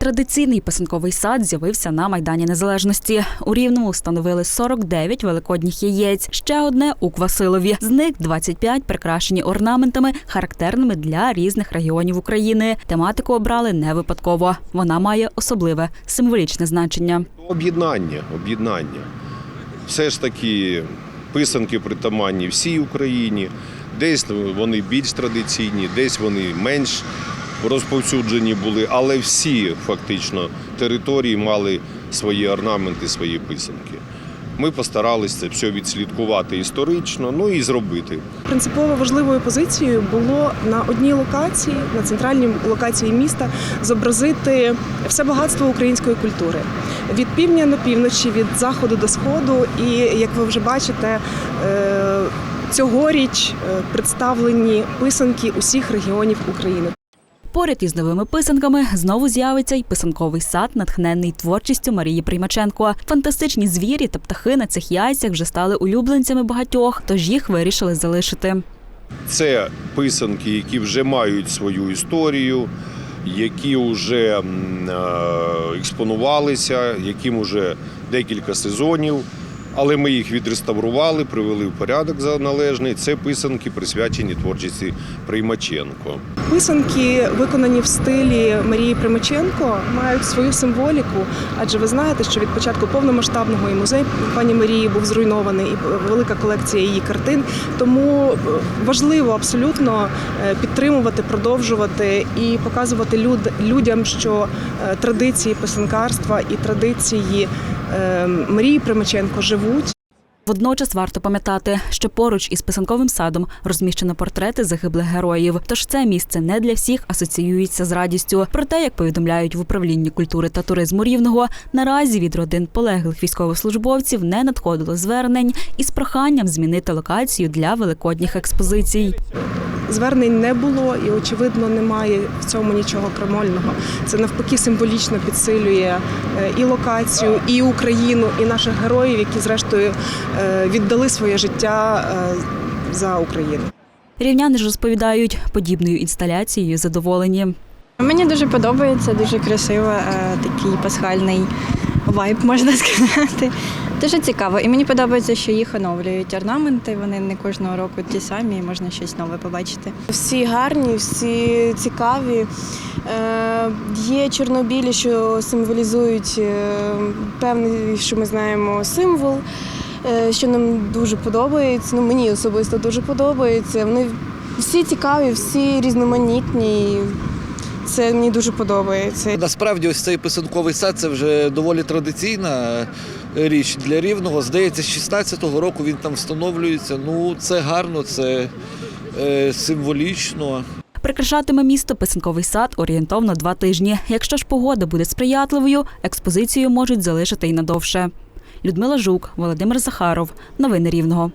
Традиційний писанковий сад з'явився на Майдані Незалежності. У Рівному встановили 49 великодніх яєць, ще одне у Квасилові. З них 25 прикрашені орнаментами, характерними для різних регіонів України. Тематику обрали не випадково. Вона має особливе символічне значення. Об'єднання, об'єднання. Все ж таки писанки притаманні всій Україні. Десь вони більш традиційні, десь вони менш розповсюджені були, але всі фактично території мали свої орнаменти, свої писанки. Ми постаралися це все відслідкувати історично, ну і зробити. Принципово важливою позицією було на одній локації, на центральній локації міста, зобразити все багатство української культури від півдня до півночі, від заходу до сходу. І як ви вже бачите, е, цьогоріч е, представлені писанки усіх регіонів України. Поряд із новими писанками знову з'явиться й писанковий сад, натхнений творчістю Марії Приймаченко. Фантастичні звірі та птахи на цих яйцях вже стали улюбленцями багатьох, тож їх вирішили залишити. Це писанки, які вже мають свою історію, які вже е, експонувалися, яким вже декілька сезонів. Але ми їх відреставрували, привели в порядок за належний. Це писанки, присвячені творчості Приймаченко. Писанки, виконані в стилі Марії Примаченко, мають свою символіку, адже ви знаєте, що від початку повномасштабного і музей пані Марії був зруйнований, і велика колекція її картин. Тому е, важливо абсолютно е, підтримувати, продовжувати і показувати люд- людям, що е, традиції писанкарства і традиції Марії Примаченко живуть. Водночас варто пам'ятати, що поруч із писанковим садом розміщено портрети загиблих героїв. Тож це місце не для всіх асоціюється з радістю. Проте, як повідомляють в управлінні культури та туризму рівного, наразі від родин полеглих військовослужбовців не надходило звернень із проханням змінити локацію для великодніх експозицій. Звернень не було і, очевидно, немає в цьому нічого крамольного. Це навпаки символічно підсилює е, і локацію, і Україну, і наших героїв, які зрештою е, віддали своє життя е, за Україну. Рівняни ж розповідають, подібною інсталяцією задоволені. Мені дуже подобається, дуже красиво, такий пасхальний вайб, можна сказати. Дуже цікаво. І мені подобається, що їх оновлюють орнаменти. Вони не кожного року ті самі, і можна щось нове побачити. Всі гарні, всі цікаві. Е, Є чорнобілі, що символізують е, певний, що ми знаємо, символ, е, що нам дуже подобається. Ну, мені особисто дуже подобається. Вони всі цікаві, всі різноманітні. Це мені дуже подобається. Насправді, ось цей писанковий сад це вже доволі традиційна річ для рівного. Здається, з 16-го року він там встановлюється. Ну, це гарно, це е, символічно. Прикрашатиме місто писанковий сад орієнтовно два тижні. Якщо ж погода буде сприятливою, експозицію можуть залишити й надовше. Людмила Жук, Володимир Захаров. Новини Рівного.